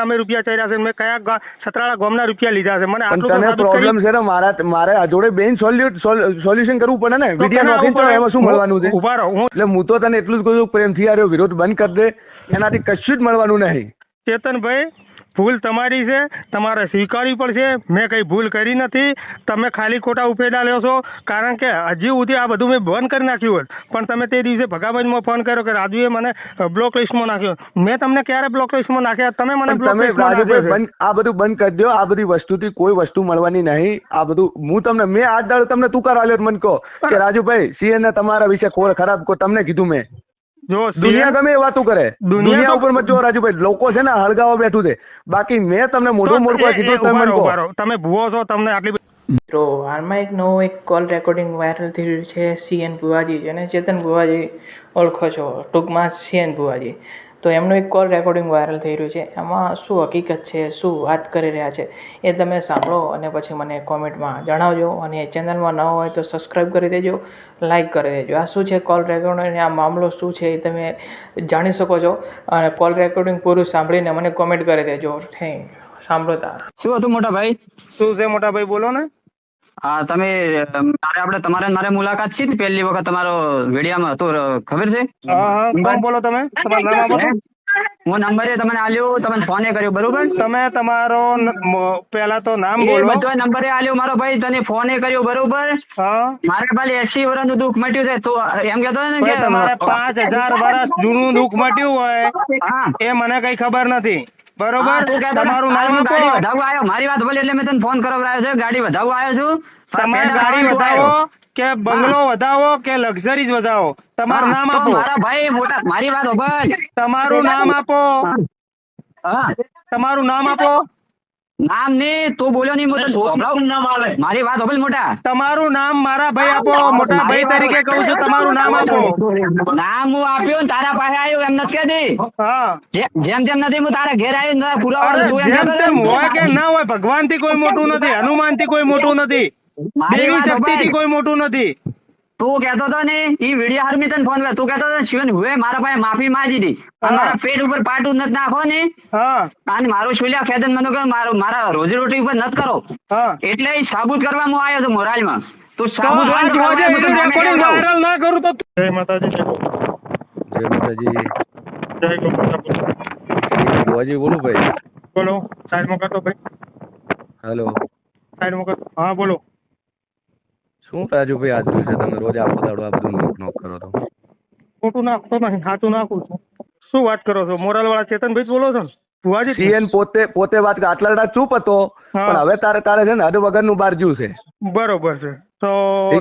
નામે રૂપિયા ચાર્યા છે મેં કયા છત્રાળા ગામના રૂપિયા લીધા છે. મને આટલું તને પ્રોબ્લેમ છે ને મારા મારે જોડે બેન સોલ્યુશન કરવું પડે ને. વિડિયા તને તો એમાં શું મળવાનું છે? ઊભા રહો હું એટલે હું તો તને એટલું જ કહું છું પ્રેમથી આર્યો વિરોધ બંધ કરી દે. એનાથી કશું જ મળવાનું નહીં. ચેતનભાઈ ભૂલ તમારી છે તમારે સ્વીકારવી પડશે. મેં કઈ ભૂલ કરી નથી. તમે ખાલી ખોટા ઉપેડા લ્યો છો. કારણ કે હજી સુધી આ બધું મેં બંધ કરી નાખ્યું હોત. પણ તમે તે દિવસે ભગાભાઈમાં ફોન કર્યો કે રાજુએ મને બ્લોક લિસ્ટમાં નાખ્યો. મેં તમને ક્યારે બ્લોક લિસ્ટમાં નાખ્યા? તમે મને બ્લોક લિસ્ટમાં આ બધું બંધ કરી દો આ બધી વસ્તુથી કોઈ વસ્તુ મળવાની નહીં. આ બધું હું તમને મેં આજ દાડો તમને તું કરાવ્યો મને કહો. કે રાજુભાઈ સીએ ને તમારા વિશે ખોર ખરાબ કહો તમને કીધું મેં. જો દુનિયા ગમે એ વાતો કરે. દુનિયા ઉપર મત જો રાજુભાઈ લોકો છે ને હળગાવા બેઠું છે. બાકી મેં તમને મોઢું મોઢું કીધું તમે. તમે ભૂવો છો તમને આટલી મિત્રો હાલમાં એક નવો એક કોલ રેકોર્ડિંગ વાયરલ થઈ રહ્યું છે સીએન ભુવાજી. જેને ચેતન ભુવાજી ઓળખો છો. ટૂંકમાં સીએન ભુવાજી. તો એમનું એક કોલ રેકોર્ડિંગ વાયરલ થઈ રહ્યું છે. એમાં શું હકીકત છે? શું વાત કરી રહ્યા છે? એ તમે સાંભળો અને પછી મને કોમેન્ટમાં જણાવજો. અને ચેનલમાં ન હોય તો સબસ્ક્રાઈબ કરી દેજો લાઈક કરી દેજો. આ શું છે કોલ રેકોર્ડિંગ આ મામલો શું છે એ તમે જાણી શકો છો. અને કોલ રેકોર્ડિંગ પૂરું સાંભળીને મને કોમેન્ટ કરી દેજો. થેન્ક સાંભળો તાર. શું હતું મોટા ભાઈ? શું છે મોટા ભાઈ? બોલો ને. હા તમે મારે આપણે તમારે મારે મુલાકાત છે ને પહેલી વખત તમારો વિડીયામાં હતો ખબર છે? કોણ બોલો તમે? તમારું નામ આપો. હું? નંબરે તમને આલ્યો તમને ફોને કર્યો બરોબર? તમે તમારો પેલા પહેલા તો નામ એ બોલો. બધો નંબરે આલ્યો મારો ભાઈ તને ફોને કર્યો બરોબર? હા. મારે ભાઈ એસી વર્ષનું દુઃખ મટ્યું છે તો એમ કેતો ને કે તમારે પાંચ હજાર વર્ષ જૂનું દુઃખ મટ્યું હોય હા. એ મને કઈ ખબર નથી. બરોબર? તમારું નામ આપો. વધાવવા આવ્યો? મારી વાત બોલી એટલે મેં તને ફોન કરાવડાવ્યો છે. ગાડી વધાવવા આવ્યો છું. તમે ગાડી વધાવો કે બંગલો વધાવો કે લક્ઝરીઝ વધાવો? તમારું નામ આપો. મારા ભાઈ મોટા મારી વાત. તમારું નામ આપો. હા. તમારું નામ આપો. નામ ને તો બોલ્યો નહીં સંભળાવું. મારી વાત સાંભળ મોટા. તમારું નામ મારા ભાઈ આપો મોટા ભાઈ તરીકે કહું છું તમારું નામ આપો. નામ હું આપ્યું ને તારા પાસે આવ્યો એમ નથી કહેતી. જેમ જેમ નથી હું તારા ઘેર આવ્યો ને તારા પુરાવા જેમ તેમ હોય કે ના હોય ભગવાનથી કોઈ મોટું નથી હનુમાનથી કોઈ મોટું નથી દેવી શક્તિ થી કોઈ મોટું નથી. તું કહેતો હતો ને એ વીડિયો હાર તને ફોન કર્યો. તું કહેતો હતો શિવન હુએ મારા પાસે માફી માંગી હતી મારા પેટ ઉપર પાટું નથી નાખો ને. હા. અને મારું શુલ્યા ખેદન મને કહો મારો મારા રોજી રોટી ઉપર નથી કરો. હા. એટલે એ સાબુત કરવા હું આવ્યો છું મોરાલમાં. તું તો સાબુત રેકોર્ડિંગ વાયરલ ના કરું તો જય માતાજી જય માતાજી. જય ગોપાલ બોજી બોલું ભાઈ. બોલો સાઈડમાં કરતો ભાઈ. હેલો. સાઈડમાં કરતો હા બોલો. શું રાજુભાઈ આજ છે તમે? રોજ આખો દાડો આ બધું નોક નોક કરો છો? ખોટું નાખતો નહીં સાચું નાખું છું શું વાત કરો છો? મોરાલ વાળા ચેતનભાઈ બોલો છો? ભુવાજી સીએન પોતે પોતે વાત આટલા ચૂપ હતો પણ હવે તારે તારે છે ને હદ વગરનું બારજ્યું છે. બરોબર છે. તો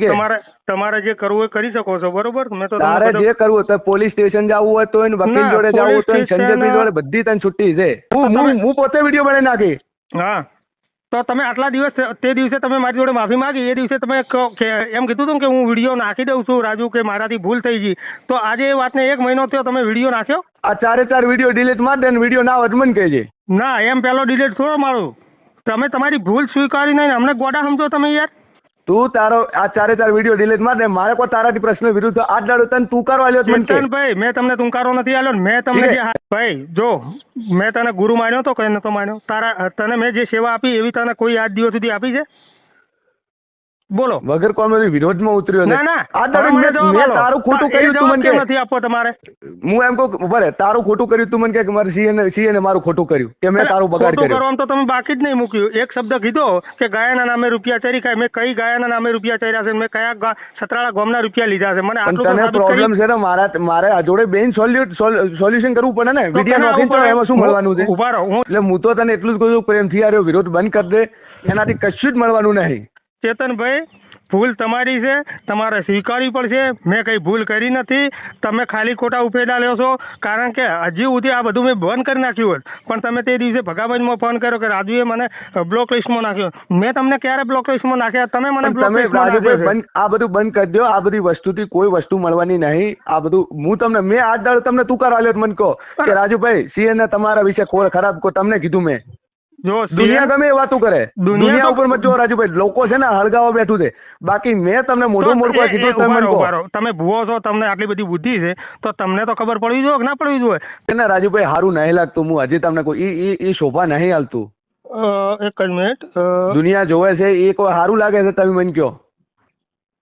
તમારે તમારે જે કરવું હોય કરી શકો છો બરોબર? મેં તો તારે જે કરવું હોય તો પોલીસ સ્ટેશન જવું હોય તો વકીલ જોડે જવું હોય તો સંજયભાઈ જોડે બધી તને છુટ્ટી છે. હું હું હું પોતે વીડિયો બનાવી નાખી. હા. તો તમે આટલા દિવસ તે દિવસે તમે મારી જોડે માફી માંગી એ દિવસે તમે એમ કીધું હતું કે હું વીડિયો નાખી દઉં છું રાજુ કે મારાથી ભૂલ થઈ ગઈ. તો આજે એ વાતને એક મહિનો થયો તમે વીડિયો નાખ્યો? આ ચારે ચાર વીડિયો ડિલીટ માર દે ને વીડિયો ના હોત મને કહેજે. ના એમ પેલો ડિલીટ થોડો મારું. તમે તમારી ભૂલ સ્વીકારી નહીં અમને ગોડા સમજો તમે યાર. તું તારો આ ચારે ચાર વીડિયો ડિલીટ માર ને મારે કોઈ તારાથી પ્રશ્ન વિરુદ્ધ આજ દાડો તને તું કરવા લ્યો તો કે ભાઈ મેં તમને તુંકારો નથી આલ્યો ને મેં તમને જે ભાઈ જો મેં તને ગુરુ માન્યો તો કઈ નતો માન્યો? તારા તને મેં જે સેવા આપી એવી તને કોઈ આજ દિવસ સુધી આપી છે? બોલો. વગર કોમેડી વિરોધમાં ઉતર્યો ના. ના આજ દાડો મેં તારું ખોટું કર્યું તું મને કેમ નથી આપો તમારે? હું એમ કહું ઊભા તારું ખોટું કર્યું તું મને કે મારે સીએ ને સીએ ને મારું ખોટું કર્યું કે મેં તારું બગાડ ખોટું કર્યો. કરવામાં તો તમે બાકી જ નહીં મૂક્યું. એક શબ્દ કીધો કે ગાયાના નામે રૂપિયા ચરી ખાય. મેં કઈ ગાયાના નામે રૂપિયા ચર્યા છે? મેં કયા સતરાળા ગામના રૂપિયા લીધા છે? મને આટલું તને પ્રોબ્લેમ છે ને મારા મારે આ જોડે બેન સોલ્યુશન કરવું પડે ને? વિડિયા નોખીને તો એમાં શું મળવાનું છે? ઊભા રહો. હું એટલે હું તો તને એટલું જ કહું છું પ્રેમથી આ વિરોધ બંધ કરી દે. એનાથી કશું જ મળવાનું નહીં. ચેતનભાઈ ભૂલ તમારી છે તમારે સ્વીકારવી પડશે. મેં કઈ ભૂલ કરી નથી. તમે ખાલી ખોટા ઉપેડા લ્યો છો. કારણ કે હજી સુધી આ બધું મેં બંધ કરી નાખ્યું હોત. પણ તમે તે દિવસે ભગાભાઈમાં ફોન કર્યો કે રાજુએ મને બ્લોક લિસ્ટમાં નાખ્યો. મેં તમને ક્યારે બ્લોક લિસ્ટમાં નાખ્યા? તમે મને તમે આ બધું બંધ કરી દો. આ બધી વસ્તુથી કોઈ વસ્તુ મળવાની નહીં. આ બધું હું તમને મેં આજ દાડો તમને તું કરાવ્યો લ્યો મને કહો કે રાજુભાઈ સીએ ને તમારા વિશે ખોર ખરાબ કહો તમને કીધું મેં. જો દુનિયા ગમે એ વાતું કરે. દુનિયા ઉપર મત જો રાજુભાઈ લોકો છે ને હળગાવા બેઠું છે. બાકી મેં તમને મોઢું મોઢું કીધું તમે કહો. તમે ભૂવો છો તમને આટલી બધી બુદ્ધિ છે તો તમને તો ખબર પડવી જોઈએ કે ના પડવી જોઈએ? છે ને રાજુભાઈ સારું નહીં લાગતું. હું હજી તમને કોઈ ઈ ઈ શોભા નહીં હાલતું. એક જ મિનિટ દુનિયા જોવે છે એ કોઈ સારું લાગે છે તમે મને કહો.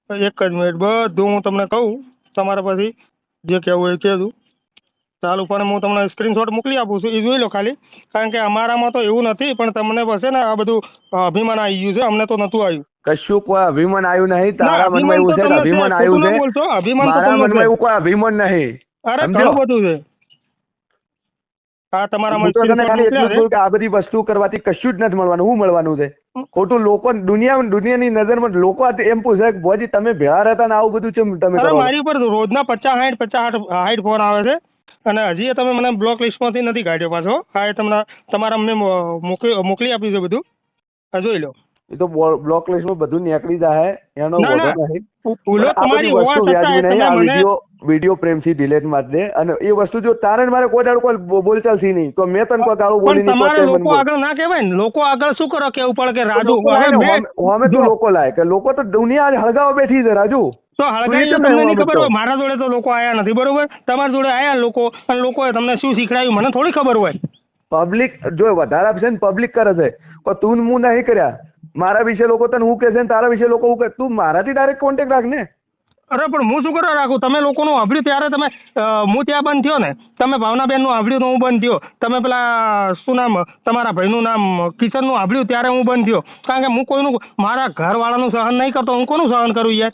એક જ મિનિટ બધું હું તમને કહું તમારા પછી જે કહેવું એ કહેજો. ચાલુ. પણ હું તમને સ્ક્રીનશોટ મોકલી આપું છું. એ જોઈ લો ખાલી. કારણ કે અમારામાં તો એવું નથી પણ તમને બસ ને આ બધું અભિમાન આવી ગયું છે. અમને તો નતું આવ્યું. કશું કોઈ અભિમાન આવ્યું નહીં. તારા મનમાં એવું છે અભિમાન આવ્યું છે? અભિમાન મારા મનમાં એવું કોઈ અભિમાન નહીં. અરે ઘણું બધું છે. આ તમારા આ બધી વસ્તુ કરવાથી કશું જ નથી મળવાનું. મળવાનું છે? ખોટું લોકો દુનિયા દુનિયાની નજરમાં લોકો એમ પૂછે કે ભોજી તમે ભેળા રહેતા ને આવું બધું છે તમે મારી ઉપર રોજના પચાસ સાઠ પચાસ સાઠ ફોન આવે છે. અને હજી તમે મને બ્લોક લિસ્ટમાંથી નથી કાઢ્યો પાછો. હા એ તમને, તમારા મેં, મોકલી મોકલી આપ્યું છે બધું. આ જોઈ લો. એ તો બ્લોક લિસ્ટમાં બધું નીકળી જાય એનો ના. નહીં. ભૂલો તમારી વસ્તુ વ્યાજબી નહીં આ વીડિયો વીડિયો પ્રેમથી ડિલેટ મારી દે. અને એ વસ્તુ જો તારે મારે કોઈ દાડો કોઈ બોલચાલથી નહીં તો મેં તને કોઈ ગાળું બોલી નહીં તમારે લોકો આગળ ના કહેવાય ને. લોકો આગળ શું કરો કેવું પડે કે રાજુ અમે તો લોકો લાય કે લોકો તો દુનિયા હળગાવા બેઠી છે રાજુ. તો હળગાવી તો તમને નહીં ખબર હોય. મારા જોડે તો લોકો આયા નથી બરોબર? તમારા જોડે આયા લોકો અને લોકોએ તમને શું શીખડાયું મને થોડી ખબર હોય. પબ્લિક જો વધારે આપશે ને પબ્લિક કરે છે પણ તું હું નહીં કર્યા. મારા વિશે લોકો તને હું કહેશે ને તારા વિશે લોકો હું કહે તું મારાથી ડાયરેક્ટ કોન્ટેક્ટ રાખ ને. અરે પણ હું શું કરવા રાખું? તમે લોકોનું આવડ્યું ત્યારે તમે હું ત્યાં બંધ થયો ને તમે ભાવનાબેનનું સાંભળ્યું તો હું બંધ થયો. તમે પેલા શું નામ તમારા ભાઈનું નામ કિશનનું આવડ્યું ત્યારે હું બંધ થયો. કારણ કે હું કોઈનું મારા ઘરવાળાનું સહન નહીં કરતો હું કોનું સહન કરું યાર?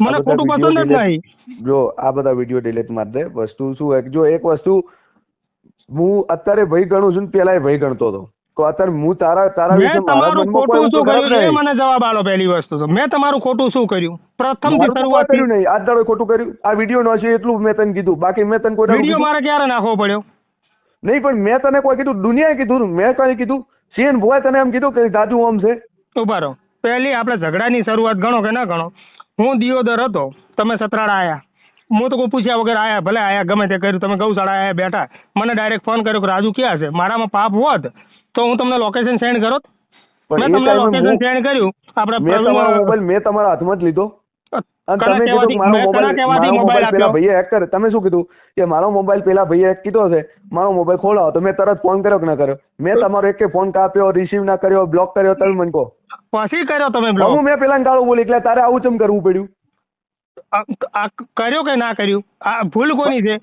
મને ખોટું પસંદ જ નહીં. જો આ બધા વીડિયો ડિલીટ માર દે. વસ્તુ શું એક જો એક વસ્તુ હું અત્યારે ભય ગણું છું ને પેલા ભય ગણતો હતો. તો અત્યારે હું તારા તારા વિશે મારા મનમાં કોઈ શું ખરાબ નહીં. મને જવાબ આલો પહેલી વસ્તુ તો. મેં તમારું ખોટું શું કર્યું? પ્રથમથી મારું તો કર્યું નહીં. આજ દાડો ખોટું કર્યું. આ વીડિયો નો છે એટલું મેં તને કીધું. બાકી મેં તને કોઈ દાડો મારે ક્યારે નાખવો પડ્યો? નહીં પણ મેં તને કોઈ કીધું. દુનિયાએ કીધું. મેં કઈ કીધું? સીએન ભોય તને એમ કીધું કે દાદુ આમ છે. ઊભા રહો. પહેલી આપણે ઝઘડાની શરૂઆત ગણો કે ના ગણો હું દિયોદર હતો. તમે સતરાડા આયા. હું તો કોઈ પૂછ્યા વગર આયા. ભલે આયા ગમે તે કર્યું. તમે ગૌશાળા આયા બેઠા. મને ડાયરેક્ટ ફોન કર્યો કે રાજુ ક્યાં છે? મારામાં પાપ હોત. તો હું તમને લોકેશન સેન્ડ કરો મેં તમને લોકેશન સેન્ડ કર્યું. આપણે મેં તમારો મોબાઈલ મેં તમારા હાથમાં જ લીધો. તમે કીધું મારો મોબાઈલ પેલા ભાઈએ હેક કરે તમે શું કીધું? કે મારો મોબાઈલ પેલા ભાઈએ હેક કીધો છે મારો મોબાઈલ ખોલાવો. તો મેં તરત ફોન કર્યો કે ના કર્યો? મેં તમારો એક ફોન કાપ્યો રિસીવ ના કર્યો બ્લોક કર્યો તમે મને કહો. પછી કર્યો તમે બ્લોક હું મેં પેલા ગાળો બોલી એટલે તારે આવું ચમ કરવું પડ્યું? કર્યો કે ના કર્યું? આ ભૂલ કોની છે?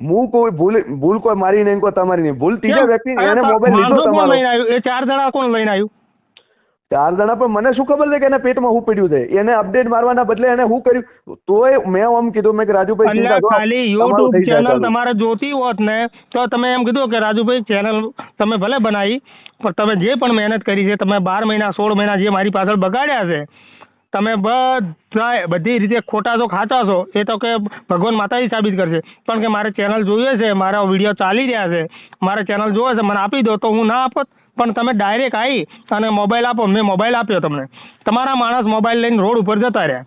હું કોઈ ભૂલ ભૂલ કોઈ મારી નહીં કોઈ તમારી નહીં. ભૂલ ત્રીજા વ્યક્તિ એને મોબાઈલ લીધો તમારો. એ ચાર જણા કોણ લઈને આવ્યું? ચાર જણા પણ મને શું ખબર છે કે એને પેટમાં હું પડ્યું છે? એને અપડેટ મારવાના બદલે એને હું કર્યું? તોય મેં આમ કીધું મેં કે રાજુભાઈ ખાલી યુટ્યુબ ચેનલ તમારે જોતી હોત ને તો તમે એમ કીધું કે રાજુભાઈ ચેનલ તમે ભલે બનાવી પણ તમે જે પણ મહેનત કરી છે તમે બાર મહિના સોળ મહિના જે મારી પાછળ બગાડ્યા છે તમે બધા બધી રીતે ખોટા તો ખાતા છો, એ તો કે ભગવાન માતા જ સાબિત કરશે. પણ કે મારે ચેનલ જોઈએ છે, મારા વીડિયો ચાલી રહ્યા છે, મારે ચેનલ જોવે છે, મને આપી દો તો હું ના આપત. પણ તમે ડાયરેક્ટ આવી અને મોબાઈલ આપો, મેં મોબાઈલ આપ્યો તમને. તમારા માણસ મોબાઈલ લઈને રોડ ઉપર જતા રહ્યા.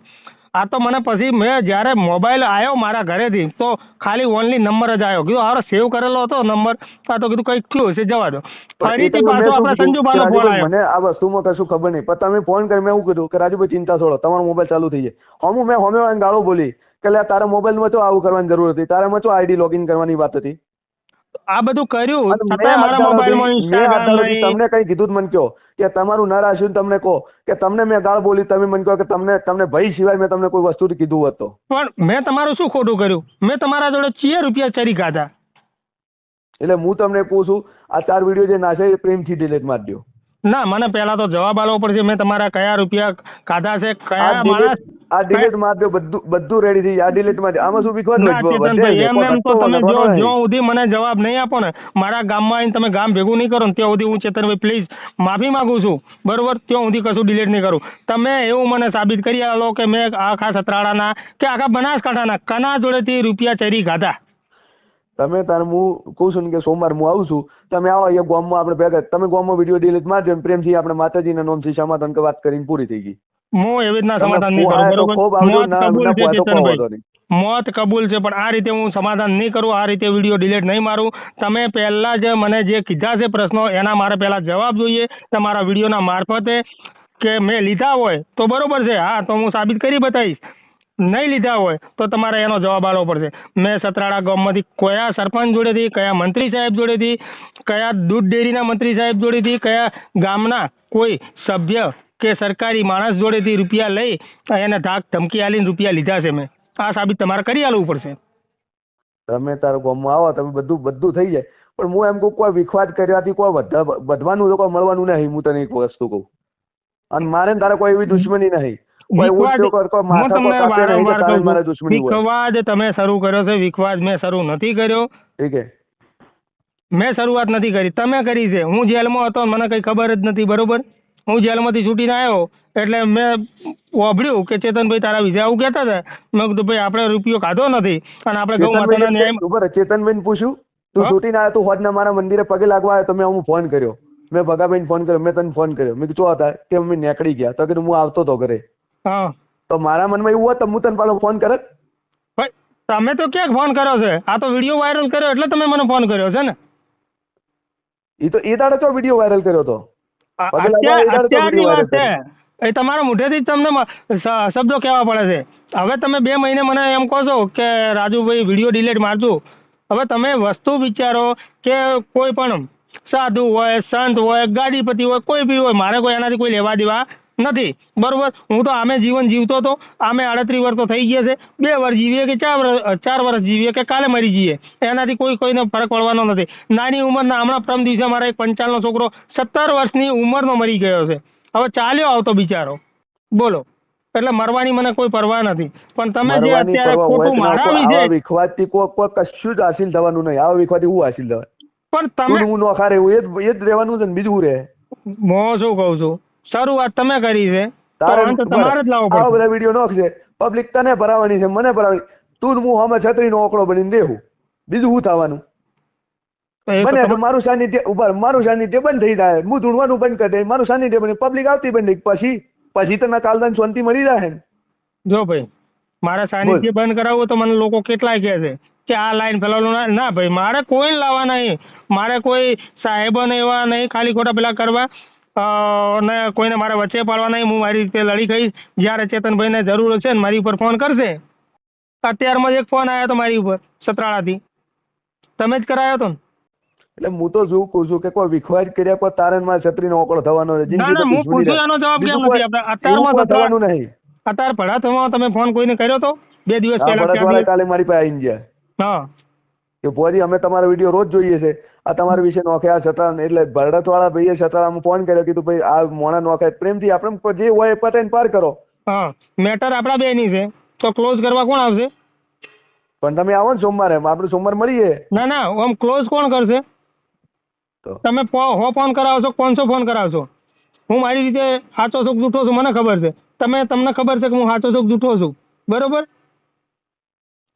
આ તો મને પછી મેં જ્યારે મોબાઈલ આવ્યો મારા ઘરેથી તો ખાલી ઓનલી નંબર જ આવ્યો કીધું હારો સેવ કરેલો હતો નંબર આ તો કીધું કંઈક થયું હશે જવા દો. ફરીથી પાછો આપણે સંજુભાઈનો ફોન આવ્યો મને આ વસ્તુમાં કશું ખબર નહીં. પણ તમે ફોન કરી મેં એવું કીધું? કે રાજુભાઈ ચિંતા છોડો તમારો મોબાઈલ ચાલુ થઈ જાય. હમું મેં હોમે ગાળો બોલી કે લે તારા મોબાઈલમાં તો આવું કરવાની જરૂર હતી. તારામાં તો આઈડી લોગિન કરવાની વાત હતી. આ બધું કર્યું. છતાં મારા મોબાઈલમાં ઇન્સ્ટાગ્રામ તમને કઈ કીધું જ મને કહો કે તમારું ન રાખ્યું તમને કહો કે તમને મેં ગાળ બોલી તમે મને કહો કે તમને તમને ભય સિવાય મેં તમને કોઈ વસ્તુ કીધું હતો પણ મેં તમારું શું ખોટું કર્યું? મેં તમારા જોડે ચીએ રૂપિયા ચરી ખાધા. એટલે હું તમને પૂછું આ ચાર વીડિયો જે નાશે એ પ્રેમથી ડિલીટ મારી દો ના મને પહેલા તો જવાબ આલવો પડશે. મેં તમારા કયા રૂપિયા ખાધા છે કયા માણસ આ ડિલીટ મારી દો બધું બધું રેડી થઈ આ ડિલીટ મારી આમાં શું વિખવાદ ના વધે ચેતનભાઈ છે? એમ એમ તો તમે જો જો સુધી મને જવાબ નહીં આપો ને મારા ગામમાં આવીને તમે ગામ ભેગું નહીં કરો ને ત્યાં સુધી હું ચેતનભાઈ પ્લીઝ માફી માંગુ છું. બરોબર? ત્યાં સુધી કશું ડિલીટ નહીં કરું. તમે એવું મને સાબિત કરી આલો કે મેં આખા સતરાડાના કે આખા બનાસકાંઠાના કના જોડેથી રૂપિયા ચરી ખાધા. તમે તાર હું કહું છું ને કે સોમવાર હું આવું છું તમે આવો અહીંયા ગોમમાં આપણે ભેગા તમે ગોમમાં વીડિયો ડિલીટ મારજો ને પ્રેમથી આપણે માતાજીના નામથી સમાધાન કે વાત કરીને પૂરી થઈ ગઈ. હું એવી રીતના સમાધાન નહીં કરું બરોબર. મોત કબૂલ છે પણ આ રીતે હું સમાધાન નહીં કરું આ રીતે વીડિયો ડિલીટ નહીં મારું. તમે પહેલા જે મને જે કીધા છે પ્રશ્નો એના મારે પહેલા જવાબ જોઈએ તમારા વિડીયોના મારફતે કે મેં લીધા હોય તો બરોબર છે. હા તો હું સાબિત કરી બતાવીશ. નહીં લીધા હોય, તો તમારે એનો જવાબ આપવો પડશે. મેં સતરાળા ગામમાંથી કયા સરપંચ જોડેથી, કયા મંત્રી સાહેબ જોડેથી, કયા દૂધ ડેરીના મંત્રી સાહેબ જોડેથી, કયા ગામના કોઈ સભ્ય કે સરકારી માણસ જોડેથી રૂપિયા લઈ એને ધાક ધમકી આલીને રૂપિયા લીધા છે મેં. આ સાબિત તમારે કરી આલવું પડશે. તમે તારો ગામમાં આવો, તમે બધું બધું થઈ જાય. પણ હું એમ કહું, કોઈ વિખવાદ કર્યાથી કોઈ વધવાનું તો કોઈ મળવાનું નહીં, હું તને એક વસ્તુ કહું. અને મારે તારે કોઈ એવી દુશ્મની નહીં. વિખવાદ તમે શરૂ કર્યો છે વિખવાદ મેં શરૂ નથી કર્યો. મેં શરૂઆત નથી કરી તમે કરી છે. હું જેલમાં હતો મને કઈ ખબર જ નથી બરોબર? હું જેલમાંથી છૂટીને આવ્યો એટલે મેં વાભળ્યું કે ચેતનભાઈ તારા વિશે આવું કહેતા હતા. મેં કીધું ભાઈ આપણે રૂપિયો ખાધો નથી અને આપણે ગૌ માતાના ન્યાય ચેતનભાઈને પૂછ્યું તું? છૂટીને આવ્યો તું હોદના મારા મંદિરે પગે લાગવા આવ્યો તો મેં હું ફોન કર્યો. મેં ભગાભાઈને ફોન કર્યો મેં તને ફોન કર્યો. મેં કીધું હતા કે અમે નીકળી ગયા. તો કીધું હું આવતો તો ઘરે. હા. તો મારા મનમાં એવું હોત તો હું તને પાછો ફોન કરત ભાઈ તમે તો ક્યાંક ફોન કર્યો છે? આ તો વીડિયો વાયરલ કર્યો એટલે તમે મને ફોન કર્યો છે ને? એ તો એ દાડે તો વીડિયો વાયરલ કર્યો તો? અત્યારની વાત છે. એ તમારા મુઠેથી જ તમને શબ્દો કહેવા પડે છે. હવે તમે બે મહિને મને એમ કહો છો કે રાજુભાઈ વીડિયો ડિલેટ મારજો. હવે તમે વસ્તુ વિચારો કે કોઈ પણ સાધુ હોય સંત હોય ગાડીપતિ હોય કોઈ બી હોય મારે કોઈ એનાથી કોઈ લેવા દેવા નથી. બરોબર? હું તો આમે જીવન જીવતો હતો. આમે આડત્રીસ વર્ષ તો થઈ ગયા છે. બે વર્ષ જીવીએ કે ચાર વર્ષ ચાર વર્ષ જીવીએ કે કાલે મરી જઈએ? એનાથી કોઈ કોઈને ફરક પડવાનો નથી. નાની ઉંમરના હમણાં પ્રમ દિવસે મારા એક પંચાલનો છોકરો સત્તર વર્ષની ઉંમરનો મરી ગયો છે. હવે ચાલ્યો આવતો બિચારો. બોલો. એટલે મરવાની મને કોઈ પરવા નથી. પણ તમે જે અત્યારે ખોટું મારાવી છે વિખવાદથી કોઈ કોઈ કશું જ હાસિલ થવાનું નહીં. આવા વિખવાથી હું હાસિલ થવાય પણ તમે હું નોખા રહેવું એ જ રહેવાનું છે ને બીજું રહે? હું શું કહું છું? શરૂઆત તમે કરી છે. તારે અંત તમારે જ લાવવો પડે બધા વીડિયો નોખશે પબ્લિક તને ભરાવાની છે મને ભરાવાની તું હું હમે છત્રીનો ઓકળો બનીને દેવું બીજું શું થવાનું? મને તો બને મારું સાનિધ્ય ઊભા મારું સાનિધ્ય બંધ થઈ જાય. હું ધૂણવાનું બંધ કરી દઈ મારું સાનિધ્ય બને પબ્લિક આવતી બંધ પછી પછી તને કાલદાન શાંતિ મળી જાય જો ભાઈ મારે સાનિધ્ય બંધ કરાવવું તો મને લોકો કેટલાય કહે છે કે આ લાઈન ફેલાવવાનું ના ભાઈ મારે કોઈ લાવવા નહીં. મારે કોઈ સાહેબો એવા નહીં ખાલી ખોટા પેલા કરવા. ને કોઈને મારે વચ્ચે પાડવા નહીં હું મારી રીતે લડી ગઈશ જ્યારે ચેતનભાઈને જરૂર હશે ને મારી ઉપર ફોન કરશે અત્યારમાં જ એક ફોન આવ્યો હતો મારી ઉપર સતરાળાથી. તમે જ કરાયો હતો ને? એટલે હું તો શું કહું છું કે કોઈ વિખવાદ કર્યા કોઈ તારે ને છત્રી છત્રીનો ઓકળો થવાનો છે. ના, ના, હું પૂછું એનો જવાબ કેમ નથી આપતા? અત્યારમાં થવાનું નહીં. અત્યારે ભડાથમાં તમે ફોન કોઈને કર્યો તો? બે દિવસ પહેલા કાલે મારી પાસે આવીને ગયા. હા. કે ભુવાજી અમે તમારો વીડિયો રોજ જોઈએ છે. આ તમારા વિશે નોખ્યા છતાં એટલે ભરતવાળા ભાઈએ છતાં ફોન કર્યો કીધું ભાઈ આ મોણા નોખાય. પ્રેમથી આપણે જે હોય એ પતાઈને પાર કરો. હા મેટર આપણા બેની છે. તો ક્લોઝ કરવા કોણ આવશે? પણ તમે આવો ને સોમવારે આપણે સોમવાર મળીએ. ના ના આમ ક્લોઝ કોણ કરશે? તો? તમે હો ફોન કરાવશો પાંચસો ફોન કરાવશો? હું મારી રીતે સાચો કે જૂઠો છું મને ખબર છે. તમે તમને ખબર છે કે હું સાચો કે જૂઠો છું. બરોબર?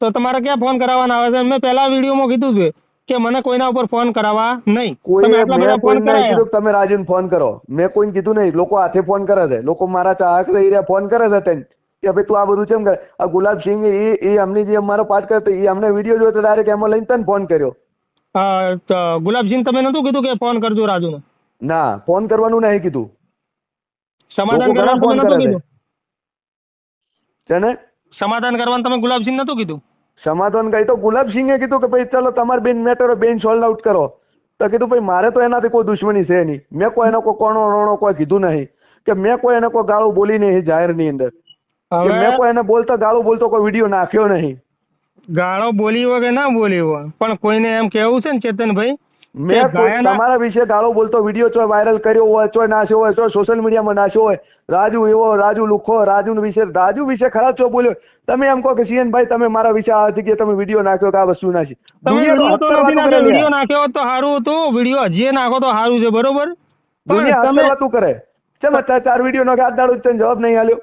તો તમારે ક્યાં ફોન કરાવવાના આવે છે? મેં પહેલા વિડીયોમાં કીધું છે કે મને કોઈના ઉપર ફોન કરાવવા? નહીં. તમે આટલા બધા ફોન કરાયા. તમે રાજુને ફોન કરો. મેં કોઈને કીધું નહીં. લોકો હાથે ફોન કરે છે. લોકો મારા ચાહક રહી રહ્યા ફોન કરે છે તેને કે ભાઈ તું આ બધું કેમ કરે? આ ગુલાબસિંહ એ એ અમને જે અમારો પાઠ કરતો એ અમને વીડિયો જોયો તો ડાયરેક્ટ એમાં લઈને તને ફોન કર્યો. ગુલાબસિંહ તમે નતું કીધું કે ફોન કરજો રાજુને? ના ફોન કરવાનું નહીં કીધું. સમાધાન કરવાનું ફોન નતું કરે છે. સમાધાન કરવાનું તમે ગુલાબસિંહ નતું કીધું? સમાધાન કહી તો ગુલાબસિંહે કીધું કે ભાઈ ચલો તમારે બેન મેટર બેન સોલ્વ આઉટ કરો તો કીધું ભાઈ મારે તો એનાથી કોઈ દુશ્મની છે નહીં. મેં કોઈ એનો કોઈ કોણો રોણો કોઈ કીધું નહીં કે મેં કોઈ એને કોઈ ગાળું બોલી નહીં જાહેરની અંદર. મેં કોઈ એને બોલતા ગાળું બોલતો કોઈ વીડિયો નાખ્યો નહીં. ગાળો બોલી હોય કે ના બોલી હોય. પણ કોઈને એમ કેવું છે ને ચેતનભાઈ મેં તમારા વિશે ગાળો બોલતો વીડિયો ચોય વાયરલ કર્યો હોય ચોય નાખ્યો હોય ચોય સોશિયલ મીડિયામાં નાશ્યો હોય રાજુ એવો રાજુ લુખો રાજુ વિશે રાજુ વિશે ખરાબ ચો બોલ્યો. તમે એમ કહો કે સીએન ભાઈ તમે મારા વિશે આ જગ્યાએ તમે વીડિયો નાખ્યો કે આ વસ્તુ નાખી? તમે વીડિયો નાખ્યો તો સારું હતું વીડિયો હજી નાખો તો સારું છે બરોબર? દુનિયા તમે વાતું કરે. ચમ ચાર વીડિયો નાખે આ દાડો જવાબ નહીં આલ્યો.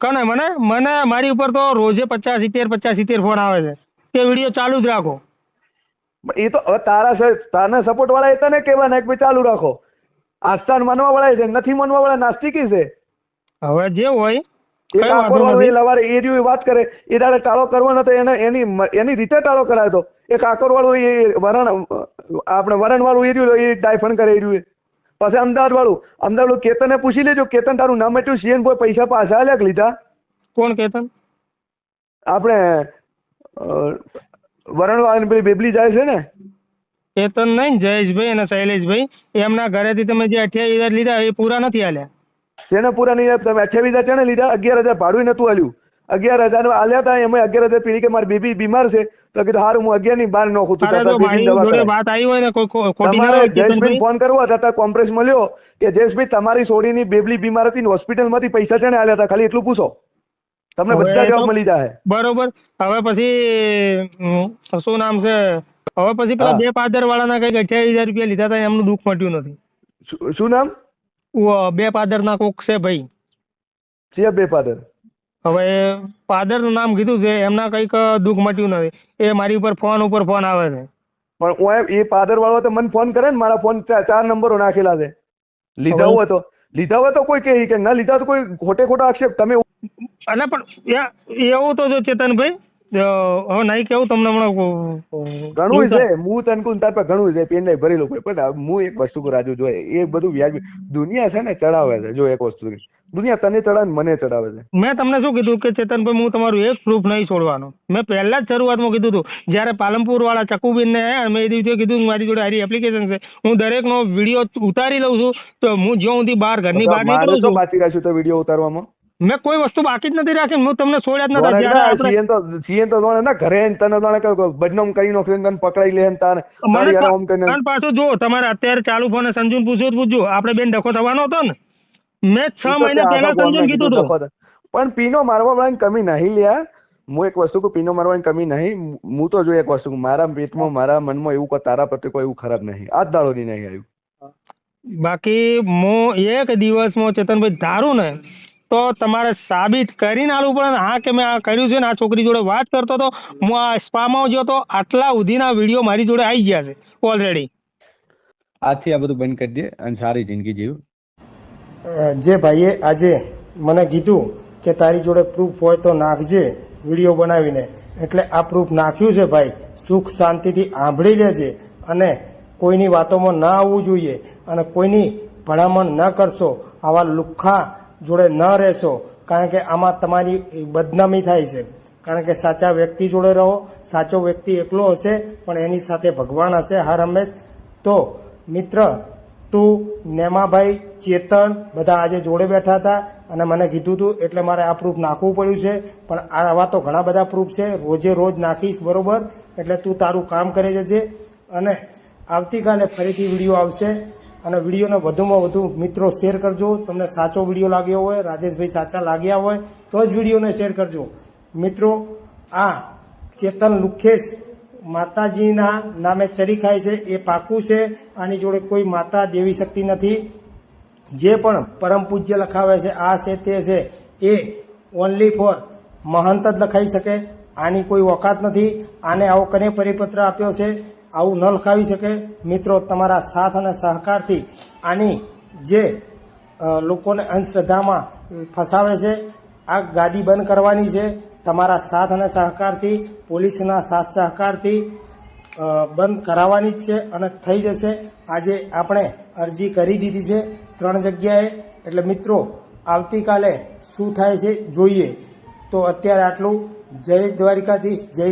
કને મને? મને મારી ઉપર તો રોજે પચાસ સિત્તેર પચાસ સિત્તેર ફોન આવે છે. તે વીડિયો ચાલુ જ રાખો. એ તો તારા તારા તારના સપોર્ટ વાળા એ તને કહેવાના કે ભાઈ ચાલુ રાખો. આસ્થાન માનવા વાળા છે નથી માનવા વાળા નાસ્તિકી છે. હવે જે હોય એ એ વાત કરે. એ દાડે ટાળો કરવો નતો એને એની એની રીતે ટાળો કરાયો તો એ કાકોરવાળું એ વરણ આપણે વરણ વાળું એર્યું એ ડાયફન કરે એર્યું પછી અમદાવાદ વાળું અમદાવાદ કેતને પૂછી લેજો કેતન તારું નામ એટલું સીએન કોઈ પૈસા પાછા આલ્યા લીધા? કોણ કેતન? આપણે વરણવાળાની પેલી બેબલી જાય છે ને? કેતન નહીં ને જયેશભાઈ અને શૈલેષભાઈ એમના ઘરેથી તમે જે અઠ્યાવીસ હજાર લીધા એ પૂરા નથી આલ્યા. તેને પૂરા નહીં. તમે અઠ્યાવીસ હજાર છે લીધા? અગિયાર હજાર ભાડું નહોતું આલ્યું. અગિયાર હજાર આલ્યા હતા એમાં અગિયાર હજાર પીડી કે મારી બેબી બીમાર છે તો કીધું હારું હું અગિયારની બહાર નોખું તું કરાય. વાત આવી હોય ને તમારે જયેશભાઈ ફોન કરવો હતા કોમ્પ્રેસ મળ્યો કે જયેશભાઈ તમારી સોડીની બેબલી બીમાર હતી ને હોસ્પિટલમાંથી પૈસા છે ને આલ્યા હતા ખાલી એટલું પૂછો. તમને બધા જવાબ મળી જાય બરોબર. હવે પછી શું નામ છે? હવે પછી પેલા બે પાદર વાળાના કંઈક અઠ્યાવીસ હજાર રૂપિયા લીધા હતા એમનું દુઃખ મટ્યું નથી. શું- નામ? બે પાદર ના કોક છે ભાઈ. છે બે પાદર? હવે પાદરનું નામ કીધું છે એમના કંઈક દુઃખ મટ્યું નથી. એ મારી ઉપર ફોન ઉપર ફોન આવે છે. પણ એ પાદર વાળો તો મને ફોન કરે ને મારા ફોન ચાર નંબરો નાખેલા છે. લીધા હોય તો. લીધા હોય તો કોઈ કહે કે ના, લીધા તો કોઈ ખોટે ખોટા આક્ષેપ. તમે અને પણ એવું તો જો ચેતનભાઈ હવે નહીં કેવું તમને હમણાં ઘણું છે હું તને કહું તાર પર ઘણું છે પેન ભરેલું કોઈ પણ હું એક વસ્તુ રાજુ જોઈએ એ બધું વ્યાજ દુનિયા છે ને ચડાવે છે. જો એક વસ્તુ દુનિયા તને ચડાવે ને મને ચડાવે છે. મેં તમને શું કીધું કે ચેતનભાઈ હું તમારું એક પ્રૂફ નહીં છોડવાનો. મેં પહેલા જ શરૂઆતમાં કીધું હતું. જ્યારે પાલનપુર વાળા ચકુબીન ને મેં એ દિવસે કીધું મારી જોડે હારી એપ્લિકેશન છે. હું દરેકનો વીડિયો ઉતારી લઉં છું. તો હું જ્યાં સુધી બહાર ઘરની બહાર નીકળું છું બાકી રાખ્યું તો વીડિયો ઉતારવામાં? મેં કોઈ વસ્તુ બાકી જ નથી રાખી હું તમને છોડ્યા જ નતા સીએન તો સીએન તો જાણે ના ઘરે તને જાણે કે બદનામ કરી નાખશે તને પકડાઈ લે તારે મને આમ કરીને. અને પાછું જો તમારે અત્યારે ચાલુ ફોને સંજુન પૂછ્યું તો પૂછજો આપણે બેન ડખો થવાનો હતો ને? મેં છ મહિના પહેલા સંજુન કીધું હતું પણ પીનો મારવા વાળાની કમી નહીં લ્યા. હું એક વસ્તુ કહું પીનો મારવાની કમી નહીં. હું તો જો એક વસ્તુ મારા પેટમાં મારા મનમાં એવું કોઈ તારા પ્રત્યે કોઈ એવું ખરાબ નહીં. આજ દાડોની નહીં આવ્યું. બાકી હું એક દિવસમાં ચેતનભાઈ ધારું ને તો તમારે સાબિત કરીને આલવું પડે ને. હા કે મેં આ કર્યું છે ને આ છોકરી જોડે વાત કરતો હતો હું આ સ્પામાં ગયો તો આટલા સુધીના વીડિયો મારી જોડે આવી ગયા છે ઓલરેડી આજથી આ બધું બંધ કરી દે અને સારી જિંદગી જીવ. જે ભાઈએ આજે મને કીધું કે તારી જોડે પ્રૂફ હોય તો નાખજે વીડિયો બનાવીને. એટલે આ પ્રૂફ નાખ્યું છે ભાઈ. સુખ શાંતિથી આંભળી લેજે અને કોઈની વાતોમાં ના આવવું જોઈએ અને કોઈની ભલામણ ન કરશો. આવા લુખ્ખા જોડે ન રહેશો, કારણ કે આમાં તમારી બદનામી થાય છે. કારણ કે સાચા વ્યક્તિ જોડે રહો, સાચો વ્યક્તિ એકલો હશે, પણ એની સાથે ભગવાન હશે હર હંમેશ. તો, મિત્ર, તું, નેમાભાઈ, ચેતન, બધા આજે જોડે બેઠા હતા અને મને કીધું હતું એટલે મારે આ પ્રૂફ નાખવું પડ્યું છે, પણ આવા તો ઘણા બધા પ્રૂફ છે, રોજે રોજ નાખીશ, બરોબર? એટલે તું તારું કામ કરી જજે. અને આવતીકાલે ફરીથી વીડિયો આવશે. અને વિડીયોને વધુમાં વધુ મિત્રો શેર કરજો. તમને સાચો વીડિયો લાગ્યો હોય, રાજેશભાઈ સાચા લાગ્યા હોય, તો જ વિડીયોને શેર કરજો. મિત્રો, આ ચેતન લુખેશ માતાજીના નામે ચરી ખાય છે, એ પાકું છે. આની જોડે કોઈ માતા દેવી શક્તિ નથી. જે પણ પરમ પૂજ્ય લખાવે છે, આ છે તે છે. એ ઓનલી ફોર મહંત જ લખાઈ શકે. આની કોઈ ઓકાત નથી. આને આવો કને પરિપત્ર આપ્યો છે? આવું ન લખાવી શકે. મિત્રો, તમારા સાથ અને સહકારથી આની જે લોકોને અંધશ્રદ્ધામાં ફસાવે છે, આ ગાડી બંધ કરવાની છે, તમારા સાથ અને સહકારથી, પોલીસના સાથ સહકારથી બંધ કરાવવાની જ છે અને થઈ જશે. આજે આપણે અરજી કરી દીધી છે ત્રણ જગ્યાએ. એટલે મિત્રો, આવતીકાલે શું થાય છે જોઈએ. તો અત્યારે આટલું. જય દ્વારિકાધીશ, જય